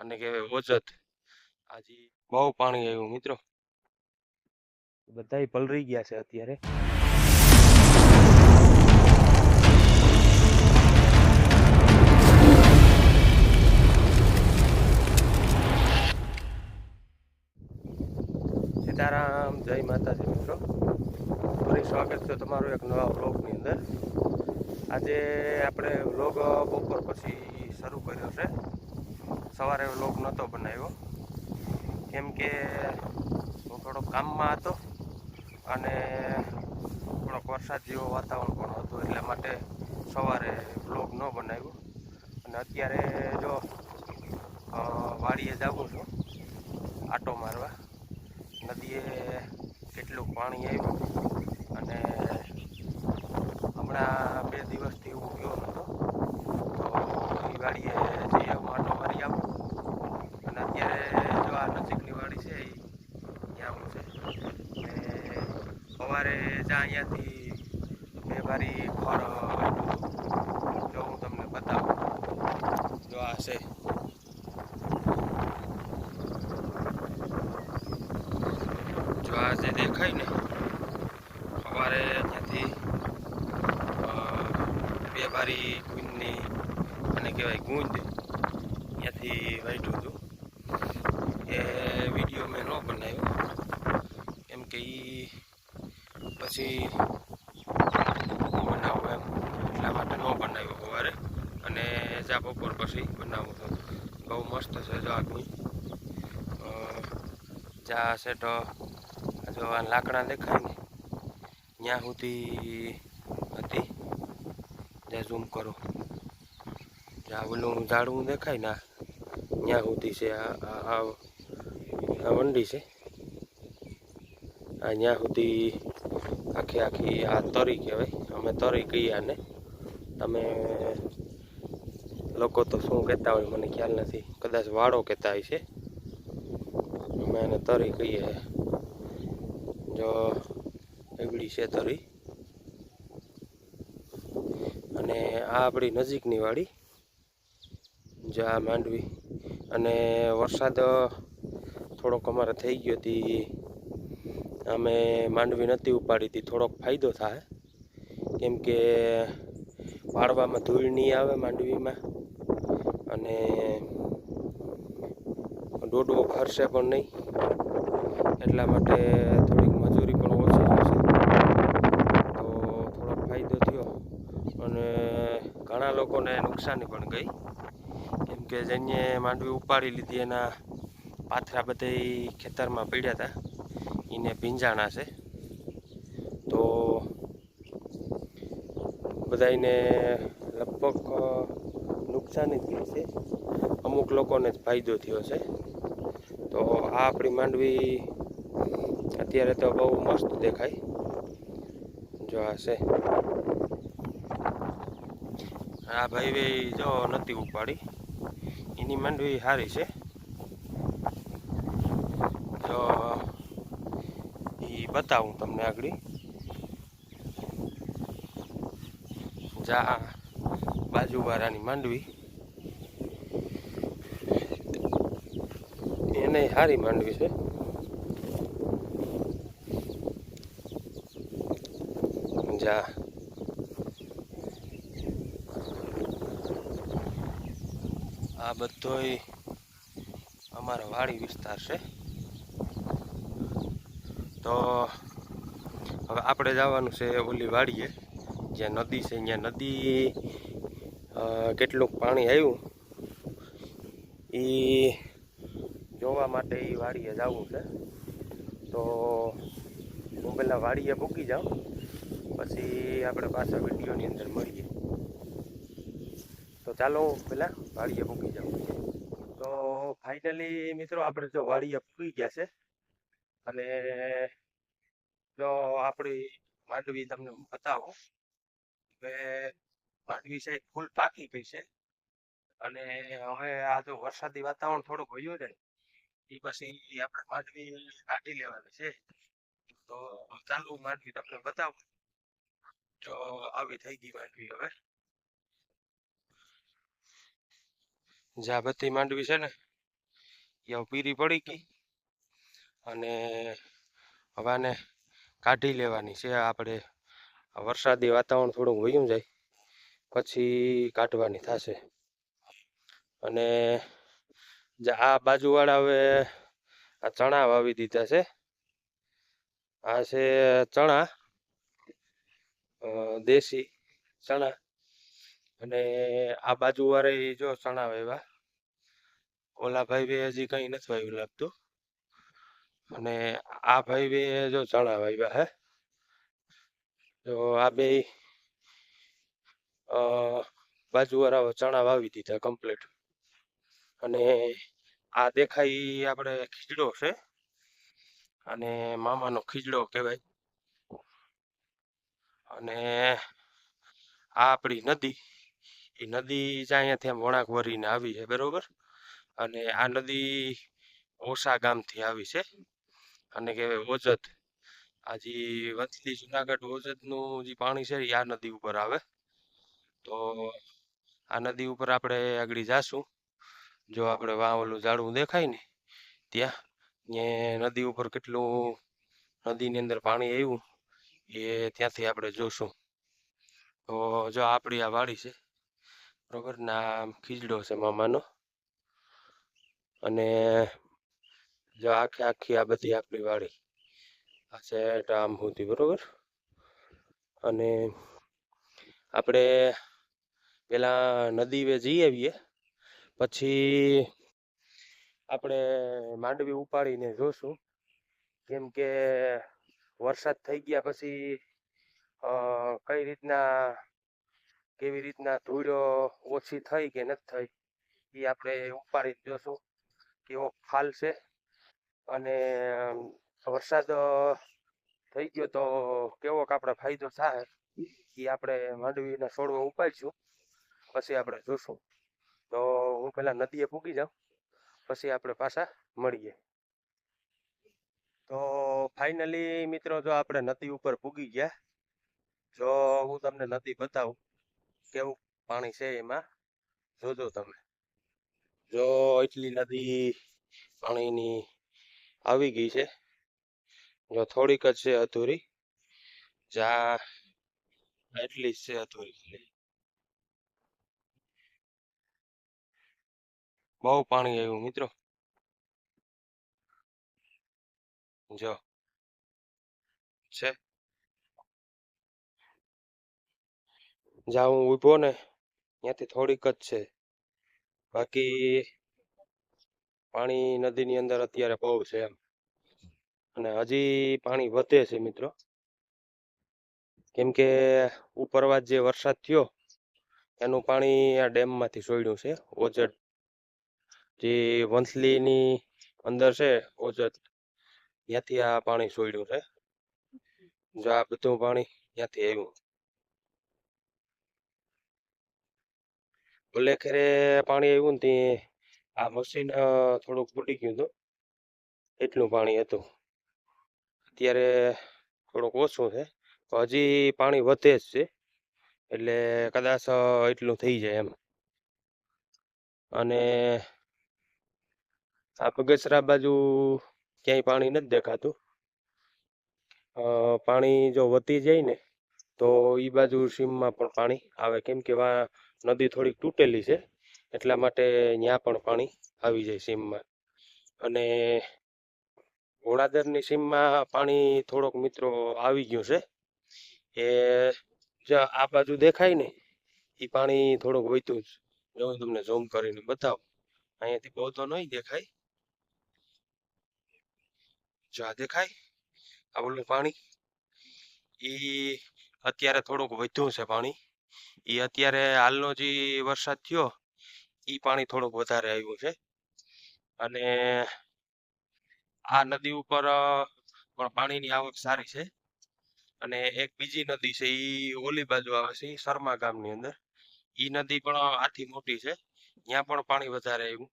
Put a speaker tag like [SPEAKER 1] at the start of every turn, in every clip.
[SPEAKER 1] અને કહેવાય ઓજત. આજે બહુ પાણી આવ્યું મિત્રો. બધાય પલરી ગયા છે અત્યારે. સીતારામ, જય માતાજી મિત્રો. ફરી સ્વાગત છે તમારું એક નવા વ્લોગની અંદર. આજે આપણે વ્લોગ બપોર પછી શરૂ કર્યો છે. સવારે વ્લોગ નહોતો બનાવ્યો. કેમ કે હું થોડોક કામમાં હતો અને થોડોક વરસાદ જેવો વાતાવરણ પણ હતું એટલા માટે સવારે વ્લોગ ન બનાવ્યો. અને અત્યારે જો વાડીએ જાઉં છું આટો મારવા. નદીએ કેટલું પાણી આવ્યું અને હમણાં બે દિવસથી હું ગયો નહોતો તો એ વાડીએ જઈ આવું આટો મારી આવું અને અત્યારે જો આ નજીકની વાડી છે એ ત્યાં હું છે ને સવારે જ્યાં અહીંયાથી બે વારી ઘર જો હું તમને બતાવું. જો આ છે. જો આ જે દેખાય ને, સવારે ત્યાંથી બે બારી ગુંદની અને કહેવાય ગુંદ, ત્યાંથી વાંચ્યું હતું. એ વીડિયો મેં ન બનાવ્યો. કેમ કે એ પછી બનાવું એમ. એટલા માટે ન બનાવ્યો સવારે. અને જા બપોર પછી બનાવું તો બહુ મસ્ત છે જો આ જા છે તો જો આ લાકડા દેખાય ને ત્યાં સુધી હતી. જ્યાં ઝૂમ કરો. જ્યાં ઓલું ઝાડવું દેખાય ને ત્યાં સુધી છે. આ વંડી છે. આ ત્યાં સુધી આખી આખી આ તરી કહેવાય, અમે તરી કહીએ આને. તમે લોકો તો શું કહેતા હોય મને ખ્યાલ નથી, કદાચ વાળો કહેતા હોય છે. અમે એને તરી કહીએ. જો એવડી છે તરી. અને આ આપણી નજીકની વાડી, જો આ માંડવી. અને વરસાદ થોડોક અમારે થઈ ગયો હતી અમે માંડવી નથી ઉપાડી હતી થોડોક ફાયદો થાય. કેમ કે વાળવામાં ધૂળ નહીં આવે માંડવીમાં અને દોડવો ખરશે પણ નહીં. એટલા માટે થોડીક મજૂરી પણ ઓછી થશે તો થોડોક ફાયદો થયો અને ઘણા લોકોને નુકસાની પણ ગઈ. કેમ કે જેને માંડવી ઉપાડી લીધી એના પાથરા બધે ખેતરમાં પડ્યા હતા. એને ભીંજાણા છે. તો બધાને લગભગ નુકસાની જ ગઈ છે. અમુક લોકોને જ ફાયદો થયો છે. તો આ આપણી માંડવી અત્યારે તો બહુ મસ્ત દેખાય. જો આ છે. આ ભાઈ જો નથી ઉપાડી. એની માંડવી સારી છે જો એ બતાવું તમને આગળ. જા બાજુવાળાની માંડવી. એને સારી માંડવી છે. જા. આ બધોય અમારો વાડી વિસ્તાર છે. તો હવે આપણે જવાનું છે ઓલી વાડીએ, જ્યાં નદી છે ત્યાં નદી કેટલુંક પાણી આવ્યું. એ જોવા માટે એ વાડીએ જવું છે. તો હું પહેલાં વાડીએ પૂકી જાઉં, પછી આપણે પાછા વિડીયોની અંદર મળીએ. તો ચાલો હું પહેલાં વાડીએ પૂકી જાઉં. તો ફાઇનલી મિત્રો આપણે જો વાડીએ પૂકી ગયા છે, અને જો આપણી માંડવી તમને બતાવો કે માંડવી છે ફૂલ પાકી ગઈ છે. અને હવે આ જો વરસાદી વાતાવરણ થોડુંક વયું ને એ પછી આપણે માંડવી કાઢી લેવાની છે. તો ચાલુ માંડવી તમને બતાવું. જો આવી થઈ ગઈ માંડવી હવે. જા બધી માંડવી છે ને એ પીરી પડી ગઈ. અને હવે કાઢી લેવાની છે. આપણે વરસાદી વાતાવરણ થોડુંક વયું જાય, પછી કાઢવાની થશે. અને આ બાજુવાળા હવે આ ચણા વાવી દીધા છે. આ છે ચણા દેશી ચણા. અને આ બાજુ જો ચણા વાવ્યા. ઓલા ભાઈ હજી કઈ નથી વાવ્યું લાગતું. અને આ ભાઈ બે જો ચણા વાવ્યા હે. તો આ બે બાજુ વાળા ચણા વાવી દીધા કમ્પ્લીટ અને આ દેખાય આપણે ખીજડો છે. અને મામાનો ખીજડો કહેવાય. અને આ આપણી નદી એ નદી જ અહીંયાથી આમ વણાક વળીને આવી છે, બરોબર? અને આ નદી ઓસા ગામથી આવી છે. અને કહેવાય ઓજત. આ જે વંથલી જુનાગઢ ઓજતનું જે પાણી છે એ આ નદી ઉપર આવે. તો આ નદી ઉપર આપણે આગળ જાશું. જો આપણે વાવલું ઝાડવું દેખાય ને ત્યાં ને નદી ઉપર કેટલું નદીની અંદર પાણી આવ્યું, એ ત્યાંથી આપણે જોશું. તો જો આપણી આ વાડી છે, બરોબર? નામ ખીજડો છે મામાનો. અને જો આખી આખી આ બધી આપણી વાડી આ છે આમ સુધી, બરોબર? અને આપણે પેલા નદી વે જઈ આવીએ, પછી આપણે માંડવી ઉપાડીને જોશું. કેમ કે વરસાદ થઈ ગયા પછી કઈ રીતના, કેવી રીતના ધૂળો ઓછી થઈ કે નથી થઈ, એ આપણે ઉપાડી જ જોશું. કેવો ફાલ છે. અને વરસાદ થઈ ગયો તો કેવોક આપણે ફાયદો થાય એ આપણે માંડવીને છોડવા ઉપાડીશું, પછી આપણે જોશું. તો હું પેલા નદીએ પૂગી જાઉં, પછી આપણે પાછા મળીએ. તો ફાઇનલી મિત્રો જો આપણે નદી ઉપર પૂગી ગયા, જો હું તમને નદી બતાવું, કેવું પાણી છે એમાં, જોજો તમે. જો એટલી નદી પાણીની આવી ગઈ છે. જો થોડીક જ છે અધૂરી. જા, એટલી જ છે અધૂરી. બહુ પાણી આવ્યું મિત્રો. જો, છે. જ્યાં હું ઊભો ને, ત્યાંથી થોડીક જ છે. બાકી પાણી નદીની અંદર અત્યારે બહુ છે એમ. અને હજી પાણી વધે છે મિત્રો. કેમ કે ઉપરવાસ જે વરસાદ થયો, એનું પાણી આ ડેમમાંથી છોડ્યું છે ઓજત જે વંથલીની અંદર છે ઓજત ત્યાંથી આ પાણી છોડ્યું છે. જો આ બધું પાણી ત્યાંથી આવ્યું. ભલે ખરે પાણી આવ્યું ને તે આ મશીન થોડુંક ફૂટી ગયું હતું. એટલું પાણી હતું. અત્યારે થોડુંક ઓછું છે. હજી પાણી વધે જ છે. એટલે કદાચ એટલું થઈ જાય એમ. અને આ પગસરા બાજુ ક્યાંય પાણી નથી દેખાતું. પાણી જો વધી જાય ને, તો એ બાજુ સીમમાં પણ પાણી આવે. કેમ કે નદી થોડીક તૂટેલી છે. એટલા માટે ત્યાં પણ પાણી આવી જાય સીમમાં. અને ઘોડાદરની સીમમાં પાણી થોડોક મિત્રો આવી ગયું છે. એ જો આ બાજુ દેખાય ને એ પાણી થોડુંક વહેતું જ. જો હું તમને ઝૂમ કરીને બતાવું. અહીંયાથી બહુ તો નહીં દેખાય. જો આ દેખાય, આ ઓલું પાણી, ઈ અત્યારે થોડુંક વધ્યું છે પાણી. ઈ અત્યારે હાલનો જે વરસાદ થયો ઈ પાણી થોડુંક વધારે આવ્યું છે. અને આ નદી ઉપર પણ પાણીની આવક સારી છે. અને એક બીજી નદી છે, ઈ ઓલી બાજુ આવે છે શર્મા ગામની અંદર. ઈ નદી પણ આથી મોટી છે. ત્યાં પણ પાણી વધારે આવ્યું.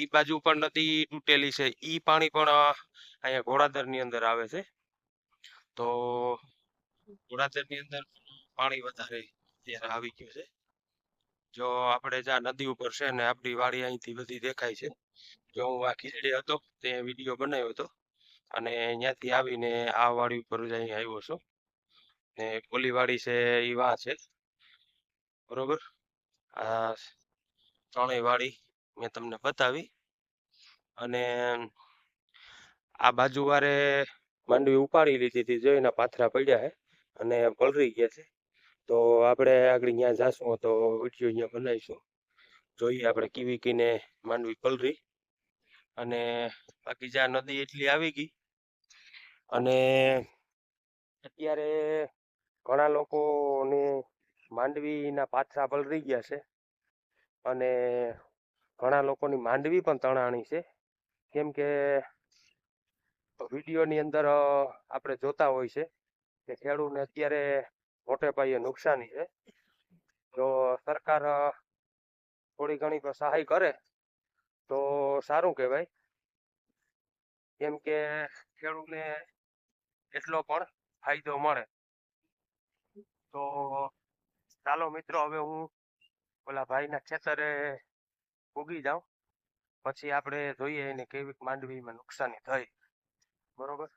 [SPEAKER 1] ઈ બાજુ પણ નદી તૂટેલી છે. ઈ પાણી પણ અહીંયા ઘોડાધરની અંદર આવે છે. તો ઘોડાદરની અંદર પાણી વધારે ત્યારે આવી ગયું છે. જો આપણે જ્યાં નદી ઉપર છે ને આપણી વાડી અહીંથી બધી દેખાય છે, જો હું આ ખીચડી હતો, તે વીડિયો બનાવ્યો હતો, અને ત્યાંથી આવીને આ વાડી ઉપર જ અહીં આવ્યો છું. ને પોલી વાડી છે એ વા છે, બરોબર? આ ત્રણેય વાડી મેં તમને બતાવી, અને આ બાજુ વારે માંડવી ઉપાડી લીધી હતી, જો એના પાથરા પડ્યા છે અને પલરી ગયા છે. તો આપણે આગળ ત્યાં જાશું, તો વીડિયો અહીંયા બનાવીશું. જોઈએ આપણે કેવી કીને માંડવી પલરી. અને બાકી જ્યાં નદી એટલી આવી ગઈ. અને અત્યારે ઘણા લોકોને માંડવીના પાથરા પલરી ગયા છે. અને ઘણા લોકોની માંડવી પણ તણાણી છે. કેમ કે વિડીયોની અંદર આપણે જોતા હોય છે કે ખેડૂતને અત્યારે મોટે પાયે નુકસાની છે. જો સરકાર થોડી ઘણી સહાય કરે, તો સારું કહેવાય. કેમ કે ખેડૂતને એટલો પણ ફાયદો મળે. તો ચાલો મિત્રો, હવે હું ઓલા ભાઈના ખેતરે ઉગી જાઉં. પછી આપણે જોઈએ એને કેવી માંડવીમાં નુકસાની થઈ. બરોબર?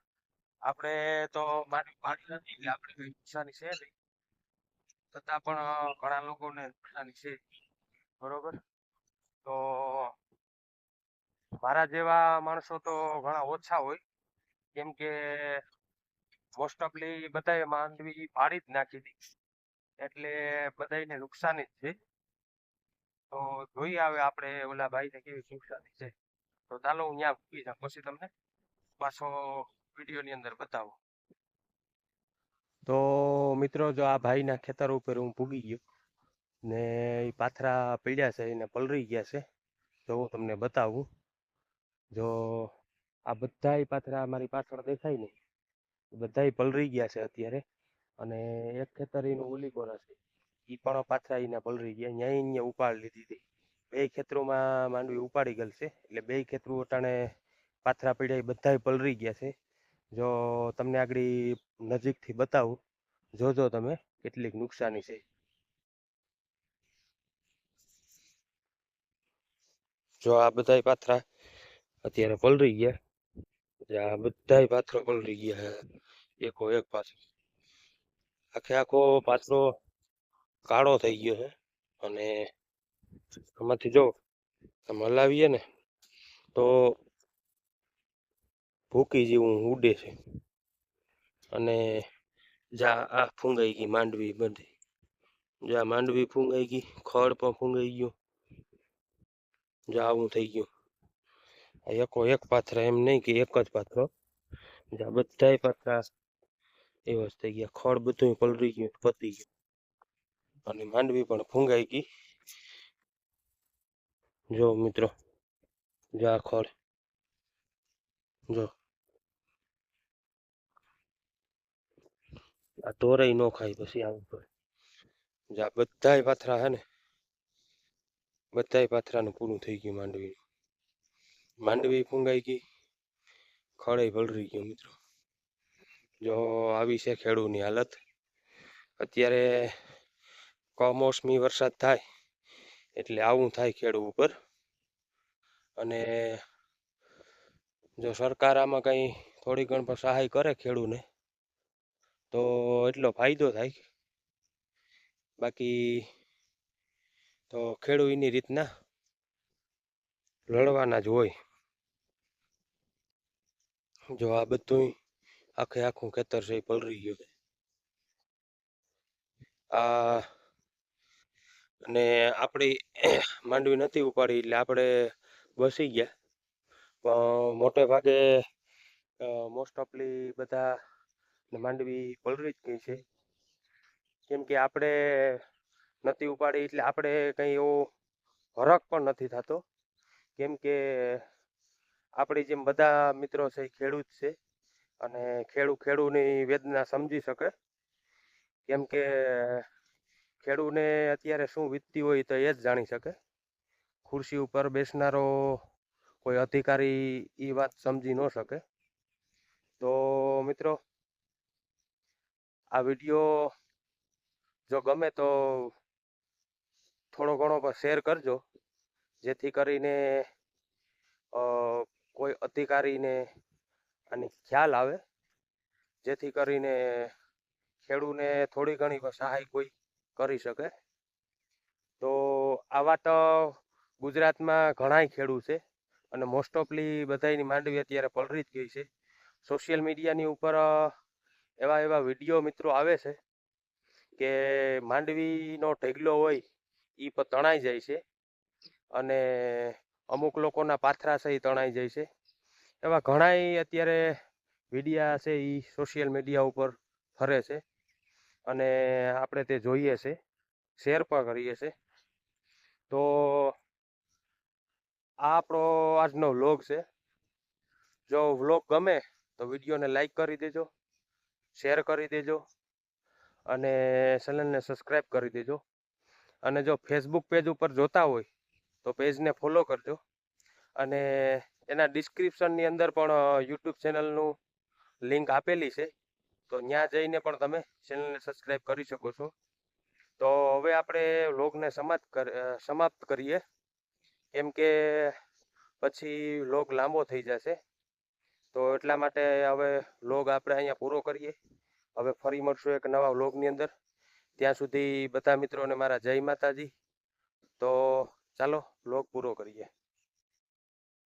[SPEAKER 1] આપણે તો માંડવી પાડી નથી, એટલે આપણે નુકસાની છે નહીં. છતાં પણ ઘણા લોકોને નુકસાની છે. બરોબર? તો મારા જેવા માણસો તો ઘણા ઓછા હોય. કેમ કે મોસ્ટ ઓફલી બધાએ માંડવી પાડી જ નાખી દીધી. એટલે બધાયને નુકસાની જ છે. તો જોઈએ આવે આપણે ઓલા ભાઈને કેવી નુકસાની છે. તો ચાલો હું ત્યાં મૂકી જાઉં. પછી તમને પાછો વિડીયોની અંદર બતાવો. તો મિત્રો જો આ ભાઈના ખેતર ઉપર હું ભૂગી ગયો ને એ પાથરા પીડ્યા છે, એને પલરી ગયા છે. તો હું તમને બતાવું. જો આ બધાય પાથરા મારી પાછળ દેખાય ને બધા પલળી ગયા છે અત્યારે. અને એક ખેતર એનું ઓલી કોરા છે એ પણ પાથરા એને પલરી ગયા. ન્યાય અહીંયા ઉપાડી લીધી હતી. બે ખેતરોમાં માંડવી ઉપાડી ગયેલ છે, એટલે બે ખેતરો અટાણે પાથરા પીડ્યા એ બધાય પલરી ગયા છે. જો તમને આગળ નજીકથી બતાવું, જોજો તમે કેટલીક નુકસાની છે. જો આ બધાય પાથરા અત્યારે પલરી ગયા. આ બધા પાથરો પલરી ગયા એકો એક પાછો આખે આખો પાથરો કાળો થઈ ગયો છે અને આમાંથી જો તમે હલાવીએ ને, તો ભૂકી જેવું ઉડે છે. અને જા આ ફૂંગાઈ ગઈ, માંડવી બધી. જા માંડવી ફૂંગાઈ ગઈ, ખડ પણ ફૂંગાઈ ગયું. જા આવું થઈ ગયું. એકો એક પાથરા એમ નહીં કે એક જ પાથરો જા બધાય પાથરા એવા જ થઈ ગયા. ખડ બધું પલળી ગયું, પતી ગયું. અને માંડવી પણ ફૂંગાઈ ગઈ. જો મિત્રો, જા ખડ. જો આ તોરાઈ નો ખાય પછી આવું પડે બધાય પાથરા હે ને બધાય પાથરાનું પૂરું થઈ ગયું માંડવી માંડવી ફૂંગાઈ ગઈ ખડે ભળરી ગયું મિત્રો જો આવી છે ખેડૂની હાલત અત્યારે કમોસમી વરસાદ થાય એટલે આવું થાય ખેડૂ ઉપર અને જો સરકાર આમાં કંઈ થોડી ઘણ સહાય કરે ખેડૂને, તો એટલો ફાયદો થાય. બાકી તો ખેડૂ એની રીતના લડવાના જ હોય. જો આ બધું આખે આખું ખેતર છે એ પલળી ગયું આ અને આપણી માંડવી નથી ઉપાડી એટલે આપણે બસી ગયા. મોટે ભાગે મોસ્ટ ઓફલી બધા માંડવી પલરી જ ગઈ છે. કેમ કે આપણે નથી ઉપાડી, એટલે આપણે કંઈ એવો ફરક પણ નથી થતો. કેમ કે આપણી જેમ બધા મિત્રો છે ખેડૂત છે અને ખેડૂ, ખેડૂની વેદના સમજી શકે. કેમ કે ખેડૂને અત્યારે શું વીતતી હોય તો એ જ જાણી શકે. ખુરશી ઉપર બેસનારો કોઈ અધિકારી એ વાત સમજી ન શકે. તો મિત્રો, આ વીડિયો જો ગમે તો થોડો ઘણો પણ શેર કરજો, જેથી કરીને કોઈ અધિકારીને આની ખ્યાલ આવે. જેથી કરીને ખેડૂને થોડી ઘણી સહાય કોઈ કરી શકે. તો આવા તો ગુજરાતમાં ઘણાય ખેડૂત છે. અને મોસ્ટ ઓફલી બધાની માંડવી અત્યારે પલરી જ ગઈ છે. સોશિયલ મીડિયાની ઉપર એવા એવા વીડિયો મિત્રો આવે છે કે માંડવીનો ઢેગલો હોય એ પણ તણાઈ જાય છે અને અમુક લોકોના પાથરા છે એ તણાઈ જાય છે. એવા ઘણાય અત્યારે વિડીયા છે એ સોશિયલ મીડિયા ઉપર ફરે છે અને આપણે તે જોઈએ છે શેર પણ કરીએ છે. તો આ આપણો આજનો વ્લોગ છે. જો વ્લોગ ગમે તો વિડીયોને લાઈક કરી દેજો શેર કરી દેજો અને ચેનલને સબસ્ક્રાઈબ કરી દેજો. અને જો ફેસબુક પેજ ઉપર જોતા હોય તો પેજને ફોલો કરજો. અને એના ડિસ્ક્રિપ્શનની અંદર પણ યુટ્યુબ ચેનલનું લિંક આપેલી છે. તો ત્યાં જઈને પણ તમે ચેનલને સબસ્ક્રાઈબ કરી શકો છો. તો હવે આપણે વ્લોગને સમાપ્ત સમાપ્ત કરીએ. કેમ કે પછી લોગ લાંબો થઈ જશે. તો એટલા માટે હવે લોગ આપણે અહીંયા પૂરો કરીએ. હવે ફરી મળશું એક નવા વ્લોગની અંદર. ત્યાં સુધી બધા મિત્રોને મારા જય માતાજી. તો ચાલો વ્લોગ પૂરો કરીએ.